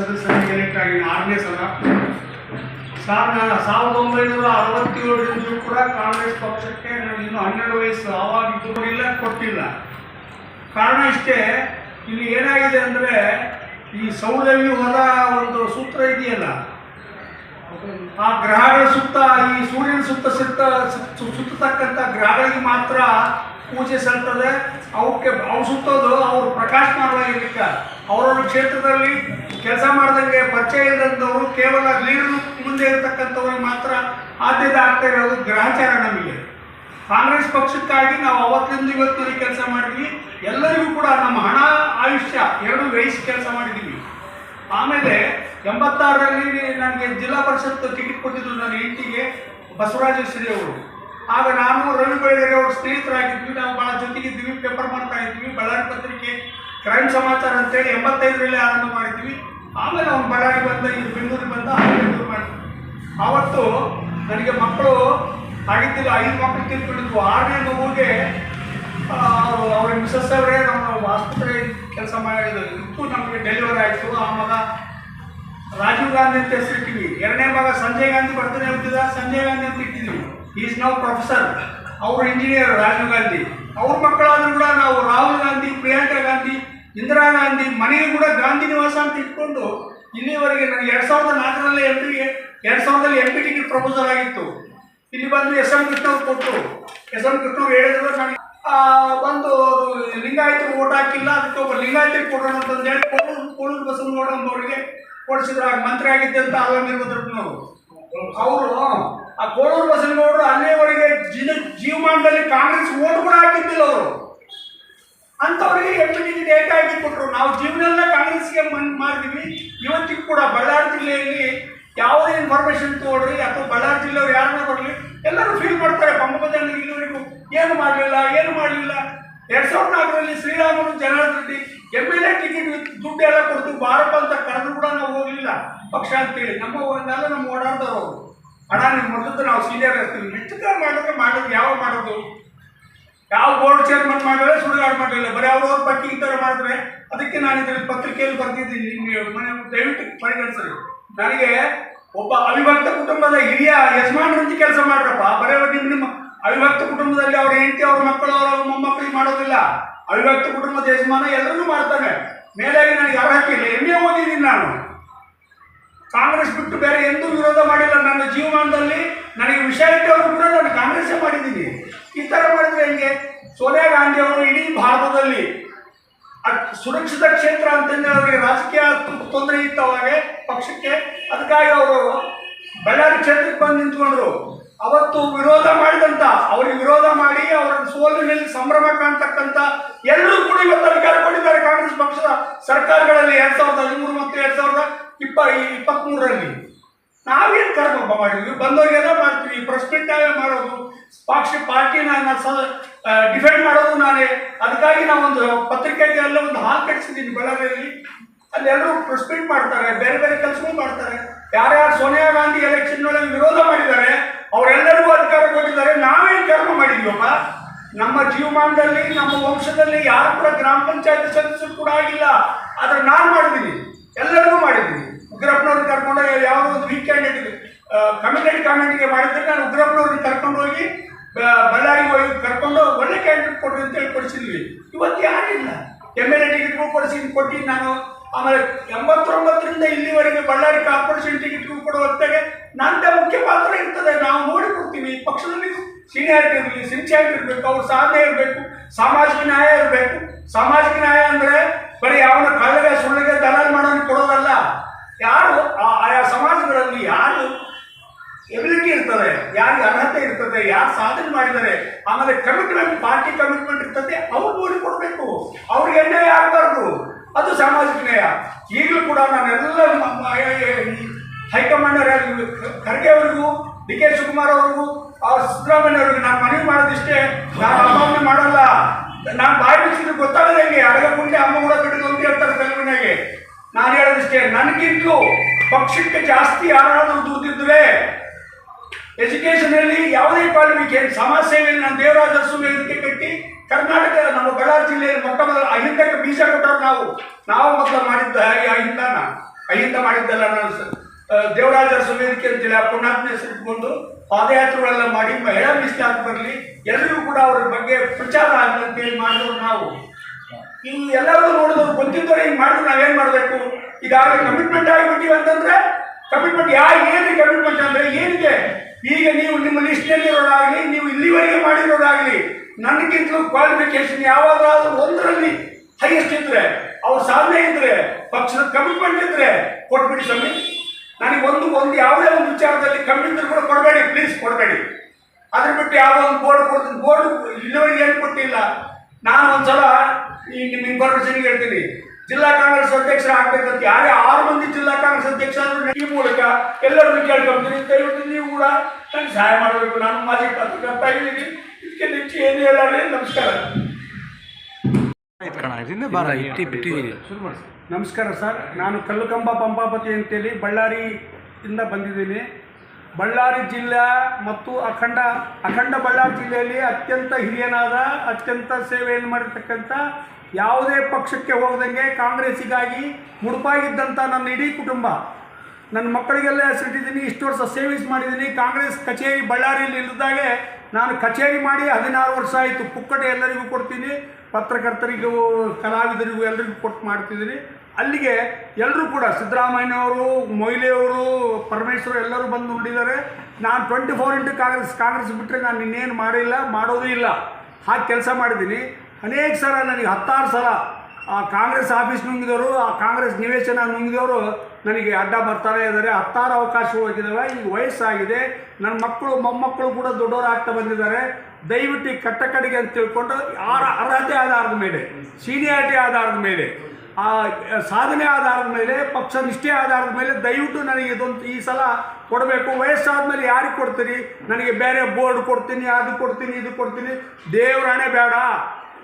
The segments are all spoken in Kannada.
ಸದಸ್ಯರಾಗಿ ಎಲೆಕ್ಟ್ ಆರನೇ ಸಲ. ಸರ್ ಸಾವಿರದ ಒಂಬೈನೂರ ಅರವತ್ತೇಳರಿಂದಲೂ ಕೂಡ ಕಾಂಗ್ರೆಸ್ ಪಕ್ಷಕ್ಕೆ ನಾನು ಇನ್ನೂ ಹನ್ನೆರಡು ವಯಸ್ಸು ಆವಾಗ ಇಲ್ಲ ಕೊಟ್ಟಿಲ್ಲ. ಕಾರಣ ಇಷ್ಟೇ ಇಲ್ಲಿ ಏನಾಗಿದೆ ಅಂದರೆ ಈ ಸೌರವ್ಯೂಹದ ಒಂದು ಸೂತ್ರ ಇದೆಯಲ್ಲ? ಆ ಗ್ರಹಗಳ ಸುತ್ತ, ಈ ಸೂರ್ಯನ ಸುತ್ತ ಸುತ್ತ ಸುತ್ತ- ಸುತ್ತತಕ್ಕಂಥ ಗ್ರಹಗಳಿಗೆ ಮಾತ್ರ ಪೂಜೆ ಸಲ್ತದೆ. ಅವಕ್ಕೆ ಅವು ಸುತ್ತೋದು ಅವರು ಪ್ರಕಾಶಮಾನವಾಗಿರ್ಲಿಕ್ಕೆ ಅವರವ್ರ ಕ್ಷೇತ್ರದಲ್ಲಿ ಕೆಲಸ ಮಾಡ್ದಂಗೆ ಪರಿಚಯ ಇಲ್ಲದಂಥವ್ರು ಕೇವಲ ಲೀಡರ್ ಮುಂದೆ ಇರತಕ್ಕಂಥವ್ರಿಗೆ ಮಾತ್ರ ಆದ್ಯತೆ ಆಗ್ತಾ ಇರೋದು ಗ್ರಹಚಾರ ನಮಗೆ. ಕಾಂಗ್ರೆಸ್ ಪಕ್ಷಕ್ಕಾಗಿ ನಾವು ಅವತ್ತಿಂದ ಇವತ್ತು ಕೆಲಸ ಮಾಡಿದ್ವಿ. ಎಲ್ಲರಿಗೂ ಕೂಡ ನಮ್ಮ ಹಣ, ಆಯುಷ್ಯ ಎರಡು ವ್ಯಯಿಸಿ ಕೆಲಸ ಮಾಡಿದ್ದೀವಿ. ಆಮೇಲೆ ಎಂಬತ್ತಾರರಲ್ಲಿ ನನಗೆ ಜಿಲ್ಲಾ ಪರಿಷತ್ ಟಿಕೆಟ್ ಕೊಟ್ಟಿದ್ರು ನನ್ನ ಹೆಂಡತಿಗೆ ಶ್ರೀ ಅವರು. ಆಗ ನಾನು ರವಿ ಬೆಳಗೆರೆ ಅವರು ಸ್ನೇಹಿತರಾಗಿದ್ವಿ. ನಾವು ಭಾಳ ಜೊತೆಗಿದ್ವಿ ಪೇಪರ್ ಮಾಡ್ತಾ ಇದ್ವಿ, ಬಳ್ಳಾರಿ ಪತ್ರಿಕೆ ಕ್ರೈಮ್ ಸಮಾಚಾರ ಅಂತೇಳಿ ಎಂಬತ್ತೈದರಲ್ಲಿ ಆರಂಭ ಮಾಡಿದ್ವಿ. ಆಮೇಲೆ ಅವ್ನು ಬಳ್ಳಾರಿ ಬಂದ ಇದು ಬೆಂಗಳೂರಿಗೆ ಬಂದ ಬೆಂಗಳೂರು ಮಾಡಿ ಆವತ್ತು ನನಗೆ ಮಕ್ಕಳು ಆಗಿದ್ದಿಲ್ಲ ಐದು ಮಕ್ಕಳು ತಿಳ್ಕೊಂಡಿದ್ವು ಆರನೇ ಮಗುವಿಗೆ ಅವರು ಅವ್ರ ಮಿಸಸ್ ಅವರೇ ನಮ್ಮ ಆಸ್ಪತ್ರೆ ಕೆಲಸ ಮಾಡಿದ್ರು. ಇತ್ತು ನಮಗೆ ಡೆಲಿವರಿ ಆಯಿತು. ಆ ಮಗ ರಾಜೀವ್ ಗಾಂಧಿ ಅಂತ ಹೆಸರಿಟ್ಟಿವಿ. ಎರಡನೇ ಮಗ ಸಂಜಯ್ ಗಾಂಧಿ ಬರ್ತಾನೆ ಇರ್ತಿದ್ದ ಸಂಜಯ್ ಗಾಂಧಿ ಅಂತ ಇಟ್ಟಿದ್ವಿ. ಈಸ್ ನೌ ಪ್ರೊಫೆಸರ್ ಅವರು ಇಂಜಿನಿಯರ್ ರಾಜೀವ್ ಗಾಂಧಿ. ಅವ್ರ ಮಕ್ಕಳಾದ್ರೂ ಕೂಡ ನಾವು ರಾಹುಲ್ ಗಾಂಧಿ, ಪ್ರಿಯಾಂಕಾ ಗಾಂಧಿ ಇಂದಿರಾ ಗಾಂಧಿ ಮನೆಗೆ ಕೂಡ ಗಾಂಧಿ ನಿವಾಸ ಅಂತ ಇಟ್ಕೊಂಡು ಇಲ್ಲಿವರೆಗೆ ನನಗೆ ಎರಡು ಸಾವಿರದ ನಾಲ್ಕರಲ್ಲಿ ಎಂ ಪಿಗೆ ಎರಡು ಸಾವಿರದಲ್ಲಿ ಎಂ ಪಿ ಟಿಕೆಟ್ ಪ್ರಪೋಸಲ್ ಆಗಿತ್ತು. ಇಲ್ಲಿ ಬಂದು ಎಸ್ ಎಂ ಕೃಷ್ಣವ್ರು ಕೊಟ್ಟರು ಎಸ್ ಎಂ ಕೃಷ್ಣವ್ರು ಹೇಳಿದ್ರು ನಾನು ಆ, ಬಂದು ಲಿಂಗಾಯತರು ಓಟ್ ಹಾಕಿಲ್ಲ ಅದಕ್ಕೆ ಒಬ್ಬ ಲಿಂಗಾಯತರಿಗೆ ಕೊಡೋಣ ಅಂತಂದೇಳಿ ಕೋಳೂರು ಕೋಳೂರು ಬಸವನಗೌಡ ಅವರಿಗೆ ಕೊಡಿಸಿದ್ರು. ಆಗ ಮಂತ್ರಿ ಆಗಿದ್ದಂತ ಅಲ್ಲಮೀರ್ ಭದ್ರಪ್ಪನವರು ಅವರು. ಆ ಕೋಳೂರು ಬಸವನಗೌಡರು ಅಲ್ಲಿಯವರೆಗೆ ಜೀವ ಜೀವಮಾನದಲ್ಲಿ ಕಾಂಗ್ರೆಸ್ ಓಟ್ ಕೂಡ ಹಾಕಿದ್ದಿಲ್ಲ ಅವರು. ಅಂಥವ್ರಿಗೆ ಎಂ ಪಿ ಡೇಟಾ ಏಕಾಏಕಿ ಕೊಟ್ಟರು ನಾವು ಜೀವನಲ್ಲ ಕಾಂಗ್ರೆಸ್ಗೆ ಮನ್ ಮಾಡಿದ್ವಿ ಇವತ್ತಿಗೂ ಕೂಡ ಬಳ್ಳಾರಿ ಜಿಲ್ಲೆಯಲ್ಲಿ ಯಾವುದೇ ಇನ್ಫಾರ್ಮೇಷನ್ ತೊಗೊಳ್ರಿ ಅಥವಾ ಬಳ್ಳಾರಿ ಜಿಲ್ಲೆಯವ್ರು ಯಾರನ್ನ ಬರಲಿ ಎಲ್ಲರೂ ಫೀಲ್ ಮಾಡ್ತಾರೆ ಪಂಪಜನಿಗೆ ಇಲ್ಲಿವರೆಗೂ ಏನು ಮಾಡಲಿಲ್ಲ ಏನು ಮಾಡಲಿಲ್ಲ. ಎರಡು ಸಾವಿರದ ನಾಲ್ಕರಲ್ಲಿ Sriramulu Janardhan M L A ticket ದುಡ್ಡು ಎಲ್ಲ ಕೊಡ್ತು ಬಾರಪ್ಪ ಅಂತ ಕರೆದು ಕೂಡ ನಾವು ಹೋಗಲಿಲ್ಲ. ಪಕ್ಷ ಅಂತೇಳಿ. ನಮ್ಮ ಒಂದಲ್ಲ ನಮ್ಮ ಅವರು. ಹಣ ನಿಮ್ಮ ಮೊದಲು ನಾವು ಸೀನಿಯರ್ ಇರ್ತೀವಿ. ಮೆಚ್ಚುಗೆ ಮಾಡಿದ್ರೆ ಮಾಡೋದು ಯಾವಾಗ ಮಾಡೋದು? ಯಾವ ಬೋರ್ಡ್ ಚೇರ್ಮನ್ ಮಾಡಿದ್ರೆ ಸುಡುಗಾಡು ಮಾಡಲಿಲ್ಲ ಬರೀ ಅವ್ರವ್ರ ಈ ಥರ ಮಾಡಿದ್ರೆ ಅದಕ್ಕೆ ನಾನು ಇದರಲ್ಲಿ ಪತ್ರಿಕೆಯಲ್ಲಿ ಬರ್ತಿದ್ದೀನಿ ನಿಮಗೆ ದಯವಿಟ್ಟು ಪರಿಗಣಿಸಲು ನನಗೆ ಒಬ್ಬ ಅವಿಭಕ್ತ ಕುಟುಂಬದ ಹಿರಿಯ ಯಜಮಾನರಂತೆ ಕೆಲಸ ಮಾಡ್ರಪ್ಪ. ಬರೀ ನಿಮ್ಮ ನಿಮ್ಮ ಅವಿಭಕ್ತ ಕುಟುಂಬದಲ್ಲಿ ಅವ್ರ ಹೆಂಡತಿ, ಅವ್ರ ಮಕ್ಕಳು, ಅವರ ಮೊಮ್ಮಕ್ಕಳಿಗೆ ಮಾಡೋದಿಲ್ಲ. ಅವಿಭಕ್ತ ಕುಟುಂಬದ ಯಜಮಾನ ಎಲ್ಲರೂ ಮಾಡ್ತಾನೆ. ಮೇಲಾಗಿ ನನಗೆ ಅರ್ಹತೆ ಇಲ್ಲ. ಎಮ್ಮೆ ಓದಿದ್ದೀನಿ ನಾನು. ಕಾಂಗ್ರೆಸ್ ಬಿಟ್ಟು ಬೇರೆ ಎಂದೂ ವಿರೋಧ ಮಾಡಿಲ್ಲ. ನನ್ನ ಜೀವಮಾನದಲ್ಲಿ ನನಗೆ ವಿಷಯ ಇಟ್ಟವರು ಕೂಡ ನಾನು ಕಾಂಗ್ರೆಸ್ಸೇ ಮಾಡಿದ್ದೀನಿ. ಈ ಥರ ಮಾಡಿದ್ರೆ ಹೆಂಗೆ? ಸೋನಿಯಾ ಗಾಂಧಿ ಅವರು ಇಡೀ ಭಾರತದಲ್ಲಿ ಸುರಕ್ಷಿತ ಕ್ಷೇತ್ರ ಅಂತಂದ್ರೆ ಅವರಿಗೆ ರಾಜಕೀಯ ತೊಂದರೆ ಇತ್ತು ಅವಾಗ ಪಕ್ಷಕ್ಕೆ. ಅದಕ್ಕಾಗಿ ಅವರು ಬಳ್ಳಾರಿ ಕ್ಷೇತ್ರಕ್ಕೆ ಬಂದು ನಿಂತ್ಕೊಂಡ್ರು. ಅವತ್ತು ವಿರೋಧ ಮಾಡಿದಂತ, ಅವ್ರಿಗೆ ವಿರೋಧ ಮಾಡಿ ಅವರ ಸೋಲಿನಲ್ಲಿ ಸಂಭ್ರಮ ಕಾಣ್ತಕ್ಕಂಥ ಎಲ್ಲರೂ ಕೂಡ ಇವತ್ತು ಅಧಿಕಾರ ಕೊಟ್ಟಿದ್ದಾರೆ ಕಾಂಗ್ರೆಸ್ ಪಕ್ಷದ ಸರ್ಕಾರಗಳಲ್ಲಿ ಎರಡ್ ಸಾವಿರದ ಹದಿಮೂರು ಮತ್ತು ಎರಡ್ ಸಾವಿರದ ಇಪ್ಪ ಇಪ್ಪತ್ತ್ಮೂರರಲ್ಲಿ ನಾವೇನು ಕರ್ಮ ಮಾಡಿದ್ವಿ? ಬಂದವ್ರಿಗೆಲ್ಲ ಮಾಡ್ತೀವಿ. ಪ್ರೆಸ್ ಆಗ ಮಾಡೋದು. ಪಕ್ಷ ಪಾರ್ಟಿನ ಡಿಫೆಂಡ್ ಮಾಡೋದು ನಾನೇ. ಅದಕ್ಕಾಗಿ ನಾವೊಂದು ಪತ್ರಿಕೆಗೆ ಎಲ್ಲ ಒಂದು ಹಾಲ್ ಕಟ್ಟಿಸಿದ್ದೀನಿ ಬಳ್ಳಾರಿಯಲ್ಲಿ. ಅಲ್ಲೆಲ್ಲರೂ ಪ್ರೆಸ್ ಮೀಟ್ ಮಾಡ್ತಾರೆ. ಬೇರೆ ಬೇರೆ ಕೆಲಸಗಳು ಮಾಡ್ತಾರೆ. ಯಾರ್ಯಾರು ಸೋನಿಯಾ ಗಾಂಧಿ ಎಲೆಕ್ಷನ್ ಒಳಗೆ ವಿರೋಧ ಮಾಡಿದ್ದಾರೆ ಅವರೆಲ್ಲರಿಗೂ ಅಧಿಕಾರ ಕೊಟ್ಟಿದ್ದಾರೆ ನಾವೇನು ಕರ್ಮ ಮಾಡಿದ್ವಪ್ಪ? ನಮ್ಮ ಜೀವಮಾನದಲ್ಲಿ, ನಮ್ಮ ವಂಶದಲ್ಲಿ ಯಾರು ಕೂಡ ಗ್ರಾಮ ಪಂಚಾಯತ್ ಸದಸ್ಯರು ಕೂಡ ಆಗಿಲ್ಲ. ಆದ್ರೆ ನಾನು ಮಾಡಿದ್ದೀನಿ ಎಲ್ಲರಿಗೂ ಮಾಡಿದ್ದೀನಿ ಉಗ್ರಪ್ಪನವ್ರನ್ನ ಕರ್ಕೊಂಡು ಯಾವುದೋ ಒಂದು ವೀಕ್ ಕ್ಯಾಂಡಿಡೇಟ್ ಕಮಿಟೆಡ್ ಕಾಮೆಂಟ್ಗೆ ಮಾಡಿದ್ರೆ ನಾನು ಉಗ್ರಪ್ಪನವ್ರನ್ನ ಕರ್ಕೊಂಡು ಹೋಗಿ ಬಳ್ಳಾರಿಗೆ ಹೋಗಿ ಕರ್ಕೊಂಡು ಒಳ್ಳೆ ಕ್ಯಾಂಡಿಡೇಟ್ ಕೊಡ್ರಿ ಅಂತೇಳಿ ಕೊಡಿಸಿದ್ವಿ. ಇವತ್ತು ಯಾರಿಲ್ಲ? ಎಂ ಎಲ್ ಎ ಟಿಕೆಟ್ಗೂ ಕೊಡಿಸಿ ಕೊಟ್ಟು ನಾನು. ಆಮೇಲೆ ಎಂಬತ್ತೊಂಬತ್ತರಿಂದ ಇಲ್ಲಿವರೆಗೆ ಬಳ್ಳಾರಿ ಕಾರ್ಪೊರೇಷನ್ ಟಿಕೆಟ್ಗೂ ಕೊಡೋ ಹೊತ್ತಾಗೆ ನಂದೇ ಮುಖ್ಯ ಪಾತ್ರ ಇರ್ತದೆ. ನಾವು ನೋಡಿ ಕೊಡ್ತೀವಿ ಪಕ್ಷದಲ್ಲಿ ಸೀನಿಯಾರಿಟಿ ಇರಲಿ ಸಿನ್ಸಿಯಾರಿಟಿ ಇರಬೇಕು, ಅವ್ರ ಸಾಧನೆ ಇರಬೇಕು, ಸಾಮಾಜಿಕ ನ್ಯಾಯ ಇರಬೇಕು. ಸಾಮಾಜಿಕ ನ್ಯಾಯ ಅಂದರೆ ಬರೀ ಯಾವನ ಕಳ್ಳಗೆ ಸುಳ್ಳಿಗೆ ದಲಾಲ್ ಮಾಡೋನು ಕೊಡೋದಲ್ಲ. ಯಾರು ಆ- ಆಯಾ ಸಮಾಜಗಳಲ್ಲಿ ಯಾರು ಎಬಿಲಿಟಿ ಇರ್ತದೆ, ಯಾರಿಗೆ ಅರ್ಹತೆ ಇರ್ತದೆ, ಯಾರು ಸಾಧನೆ ಮಾಡಿದ್ದಾರೆ, ಆಮೇಲೆ ಕಮಿಟ್ಮೆಂಟ್ ಪಾರ್ಟಿ ಕಮಿಟ್ಮೆಂಟ್ ಇರ್ತದೆ, ಅವ್ರು ನೋಡಿ ಕೊಡಬೇಕು ಅವ್ರಿಗೆ ಎಣ್ಣೆ ಆಗಬಾರ್ದು. ಅದು ಸಾಮಾಜಿಕ ನ್ಯಾಯ. ಈಗಲೂ ಕೂಡ ನಾನೆಲ್ಲ ಹೈಕಮಾಂಡರ್ ಖರ್ಗೆ ಅವರಿಗೂ, ಡಿ ಕೆ ಶಿವಕುಮಾರ್ ಅವ್ರಿಗೂ ಅವ್ರ ಸಿದ್ದರಾಮಯ್ಯ ಅವರಿಗೆ ನಾನು ಮನವಿ ಮಾಡೋದಿಷ್ಟೇ. ನಾನು ಅಮ್ಮಮ್ಮೆ ಮಾಡಲ್ಲ. ನಾನು ಬಾಯಿ ಬಿಚ್ಚಿದ್ರೆ ಗೊತ್ತಾಗದೆ ಹೇಗೆ. ಅಡಗ ಮುಂದೆ ಅಮ್ಮ ಕೂಡ ಕಟ್ಟಿದ್ರು ಅಂತ ಹೇಳ್ತಾರೆ ನಾನು ಹೇಳೋದಿಷ್ಟೇ, ನನಗಿಂತಲೂ ಪಕ್ಷಕ್ಕೆ ಜಾಸ್ತಿ ಯಾರಾದರೂ ದೂತಿದ್ರೆ ಎಜುಕೇಷನ್ ಅಲ್ಲಿ ಯಾವುದೇ ಕ್ವಾಲಿಫಿಕೇಶನ್ ಸಮಾಜ ನಾನು ದೇವರಾಜ ಸುಮೇಲಿಕೆ ಕಟ್ಟಿ ಕರ್ನಾಟಕ, ನಮ್ಮ ಬಳ್ಳಾರಿ ಜಿಲ್ಲೆಯಲ್ಲಿ ಮೊಟ್ಟ ಮೊದಲ ಅಹಿಂದಕ್ಕೆ ಬೀಜ ಕೊಟ್ಟರು ನಾವು. ನಾವು ಮೊದಲು ಮಾಡಿದ್ದ ಹಾಗೆ ಅಹಿಂದನ ಅಹಿಂದ ಮಾಡಿದ್ದಲ್ಲ ನಾನು ದೇವರಾಜ ಸುವೇದಿಕೆ ಅಂತೇಳಿ ಆ ಪುಣ್ಯಾತ್ಮ ಇಟ್ಕೊಂಡು ಪಾದಯಾತ್ರೆಗಳೆಲ್ಲ ಮಾಡಿ ಮಹಿಳಾ ಮೀಸಲಾತಿ ಬರಲಿ ಎಲ್ಲರಿಗೂ ಕೂಡ ಅವ್ರ ಬಗ್ಗೆ ಪ್ರಚಾರ ಆಗಲಿ ಅಂತೇಳಿ ಮಾಡಿದ್ರು ನಾವು. ಈ ಎಲ್ಲರೂ ನೋಡಿದ್ರು ಗೊತ್ತಿದ್ದವ್ರು, ಹಿಂಗೆ ಮಾಡಿದ್ರು ನಾವೇನು ಮಾಡಬೇಕು? ಈಗಾಗಲೇ ಕಮಿಟ್ಮೆಂಟ್ ಆಗಿಬಿಟ್ಟಿವಿ ಅಂತಂದ್ರೆ ಕಮಿಟ್ಮೆಂಟ್ ಯಾರು ಏನು ಕಮಿಟ್ಮೆಂಟ್ ಅಂದರೆ ಏನಿದೆ? ಈಗ ನೀವು ನಿಮ್ಮ ಲಿಸ್ಟ್ನಲ್ಲಿರೋದಾಗಲಿ ನೀವು ಇಲ್ಲಿವರೆಗೆ ಮಾಡಿರೋದಾಗಲಿ, ನನಗಿಂತಲೂ ಕ್ವಾಲಿಫಿಕೇಶನ್ ಯಾವಾಗಾದ್ರೂ ಒಂದರಲ್ಲಿ ಹೈಯೆಸ್ಟ್ ಇದ್ರೆ, ಅವ್ರ ಸಾಧನೆ ಇದ್ರೆ, ಪಕ್ಷದ ಕಮಿಟ್ಮೆಂಟ್ ಇದ್ರೆ ಕೊಟ್ಬಿಡಿ ಸ್ವಾಮಿ. ನನಗೆ ಒಂದು ಒಂದು ಯಾವುದೇ ಒಂದು ವಿಚಾರದಲ್ಲಿ ಇದ್ರೂ ಕೂಡ ಕೊಡಬೇಡಿ ಪ್ಲೀಸ್ ಕೊಡಬೇಡಿ. ಅದ್ರ ಬಿಟ್ಟು ಯಾವುದೋ ಒಂದು ಬೋರ್ಡ್ ಕೊಡ್ತೀನಿ. ಬೋರ್ಡ್ ಇಲ್ಲಿವರೆಗೆ ಏನು ಕೊಟ್ಟಿಲ್ಲ. ನಾನು ಒಂದ್ಸಲ ಈ ನಿಮ್ಮ ಇನ್ಫಾರ್ಮೇಶನ್ಗೆ ಹೇಳ್ತೀನಿ. ಜಿಲ್ಲಾ ಕಾಂಗ್ರೆಸ್ ಅಧ್ಯಕ್ಷರ ಆಗ್ಬೇಕಂತ ಯಾರೇ ಆರು ಮಂದಿ ಜಿಲ್ಲಾ ಕಾಂಗ್ರೆಸ್ ಅಧ್ಯಕ್ಷ ಆದ್ರೂ ಈ ಮೂಲಕ ಎಲ್ಲರನ್ನು ಕೇಳ್ಕೊಂತೀನಿ. ದಯವಿಟ್ಟು ನೀವು ಕೂಡ ನನಗೆ ಸಹಾಯ ಮಾಡಬೇಕು. ನಾನು ಮಾಜಿ ಪತ್ರಕರ್ತ ಇದ್ದೀನಿ ಇದಕ್ಕೆ ಹೆಚ್ಚು ಏನು ಹೇಳಲ್ಲ. ನಮಸ್ಕಾರ. ನಮಸ್ಕಾರ ಸರ್. ನಾನು ಕಲ್ಲುಕಂಬ ಪಂಪಾಪತಿ ಅಂತೇಳಿ ಬಳ್ಳಾರಿಯಿಂದ ಬಂದಿದ್ದೀನಿ. ಬಳ್ಳಾರಿ ಜಿಲ್ಲೆ ಮತ್ತು ಅಖಂಡ ಅಖಂಡ ಬಳ್ಳಾರಿ ಜಿಲ್ಲೆಯಲ್ಲಿ ಅತ್ಯಂತ ಹಿರಿಯನಾದ, ಅತ್ಯಂತ ಸೇವೆಯನ್ನು ಮಾಡಿರ್ತಕ್ಕಂಥ ಯಾವುದೇ ಪಕ್ಷಕ್ಕೆ ಹೋಗದಂಗೆ ಕಾಂಗ್ರೆಸ್ಸಿಗಾಗಿ ಮುಡುಪಾಗಿದ್ದಂಥ ನನ್ನ ಇಡೀ ಕುಟುಂಬ, ನನ್ನ ಮಕ್ಕಳಿಗೆಲ್ಲ ಹೆಸರಿಟ್ಟಿದ್ದೀನಿ, ಇಷ್ಟು ವರ್ಷ ಸೇವಿಸ್ ಮಾಡಿದ್ದೀನಿ. ಕಾಂಗ್ರೆಸ್ ಕಚೇರಿ ಬಳ್ಳಾರಿಯಲ್ಲಿ ಇಲ್ಲದಾಗೆ ನಾನು ಕಚೇರಿ ಮಾಡಿ ಹದಿನಾರು ವರ್ಷ ಆಯಿತು. ಪುಕ್ಕಟೆ ಎಲ್ಲರಿಗೂ ಕೊಡ್ತೀನಿ. ಪತ್ರಕರ್ತರಿಗೂ, ಕಲಾವಿದರಿಗೂ ಎಲ್ಲರಿಗೂ ಕೊಟ್ಟು ಮಾಡ್ತಿದ್ದೀನಿ. ಅಲ್ಲಿಗೆ ಎಲ್ಲರೂ ಕೂಡ ಸಿದ್ದರಾಮಯ್ಯನವರು, ಮೊಯ್ಲಿಯವರು, ಪರಮೇಶ್ವರ್ ಎಲ್ಲರೂ ಬಂದು ನೋಡಿದ್ದಾರೆ. ನಾನು twenty four into Congress Congress ಬಿಟ್ಟರೆ ನಾನು ಇನ್ನೇನು ಮಾಡಿಲ್ಲ, ಮಾಡೋದೂ ಇಲ್ಲ. ಹಾಗೆ ಕೆಲಸ ಮಾಡಿದ್ದೀನಿ. ಅನೇಕ ಸಲ ನನಗೆ ಹತ್ತಾರು ಸಲ ಆ ಕಾಂಗ್ರೆಸ್ ಆಫೀಸ್ ನುಂಗಿದವರು, ಆ ಕಾಂಗ್ರೆಸ್ ನಿವೇಶನ ನುಂಗಿದವರು ನನಗೆ ಅಡ್ಡ ಬರ್ತಾರೆ ಇದ್ದಾರೆ ಹತ್ತಾರು ಅವಕಾಶಗಳು ಹೋಗಿದ್ದಾವೆ ಈಗ ವಯಸ್ಸಾಗಿದೆ. ನನ್ನ ಮಕ್ಕಳು, ಮೊಮ್ಮಕ್ಕಳು ಕೂಡ ದೊಡ್ಡವರು ಆಗ್ತಾ ಬಂದಿದ್ದಾರೆ. ದಯವಿಟ್ಟು ಕಟ್ಟಕಡಿಗೆ ಕಟ್ಟ ಕಡೆಗೆ ಅಂತ ತಿಳ್ಕೊಂಡು, ಯಾರ ಅರ್ಹತೆ ಆಧಾರದ ಮೇಲೆ ಸೀನಿಯಾರಿಟಿ ಆಧಾರದ ಮೇಲೆ ಆ ಸಾಧನೆ ಆಧಾರದ ಮೇಲೆ, ಪಕ್ಷ ನಿಷ್ಠೆ ಆಧಾರದ ಮೇಲೆ ದಯವಿಟ್ಟು ನನಗೆ ಇದೊಂದು ಈ ಸಲ ಕೊಡಬೇಕು. ವಯಸ್ಸಾದ ಮೇಲೆ ಯಾರಿಗೆ ಕೊಡ್ತೀರಿ? ನನಗೆ ಬೇರೆ ಬೋರ್ಡ್ ಕೊಡ್ತೀನಿ, ಅದು ಕೊಡ್ತೀನಿ, ಇದು ಕೊಡ್ತೀನಿ. ದೇವರಾಣೆ ಬೇಡ.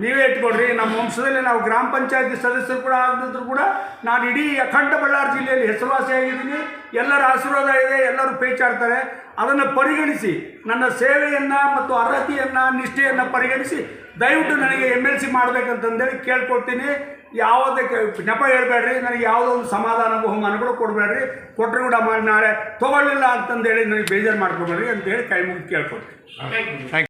ನೀವೇ ಇಟ್ಕೊಡ್ರಿ ನಮ್ಮ ವಂಶದಲ್ಲಿ ನಾವು ಗ್ರಾಮ ಪಂಚಾಯತಿ ಸದಸ್ಯರು ಕೂಡ ಆಗದಿದ್ರು ಕೂಡ ನಾನು ಇಡೀ ಅಖಂಡ ಬಳ್ಳಾರಿ ಜಿಲ್ಲೆಯಲ್ಲಿ ಹೆಸರುವಾಸಿಯಾಗಿದ್ದೀನಿ ಎಲ್ಲರ ಆಶೀರ್ವಾದ ಇದೆ, ಎಲ್ಲರೂ ಪೇಚಾಡ್ತಾರೆ. ಅದನ್ನು ಪರಿಗಣಿಸಿ, ನನ್ನ ಸೇವೆಯನ್ನು ಮತ್ತು ಅರ್ಹತೆಯನ್ನು, ನಿಷ್ಠೆಯನ್ನು ಪರಿಗಣಿಸಿ ದಯವಿಟ್ಟು ನನಗೆ ಎಂ ಎಲ್ ಸಿ ಮಾಡಬೇಕಂತಂದೇಳಿ ಕೇಳ್ಕೊಳ್ತೀನಿ. ಯಾವುದಕ್ಕೆ ನೆಪ ಹೇಳ್ಬೇಡ್ರಿ ನನಗೆ ಯಾವುದೋ ಒಂದು ಸಮಾಧಾನ ಬಹುಮಾನಗಳು ಕೊಡಬೇಡ್ರಿ. ಕೊಟ್ಟರು ಕೂಡ ಮಾಡಿ ನಾಳೆ ತೊಗೊಳ್ಳಿಲ್ಲ ಅಂತಂದೇಳಿ ನನಗೆ ಬೇಜಾರು ಮಾಡ್ಕೊಬೇಡ್ರಿ ಅಂತೇಳಿ ಕೈ ಮುಗಿದು ಕೇಳ್ಕೊಡ್ತೀನಿ ಥ್ಯಾಂಕ್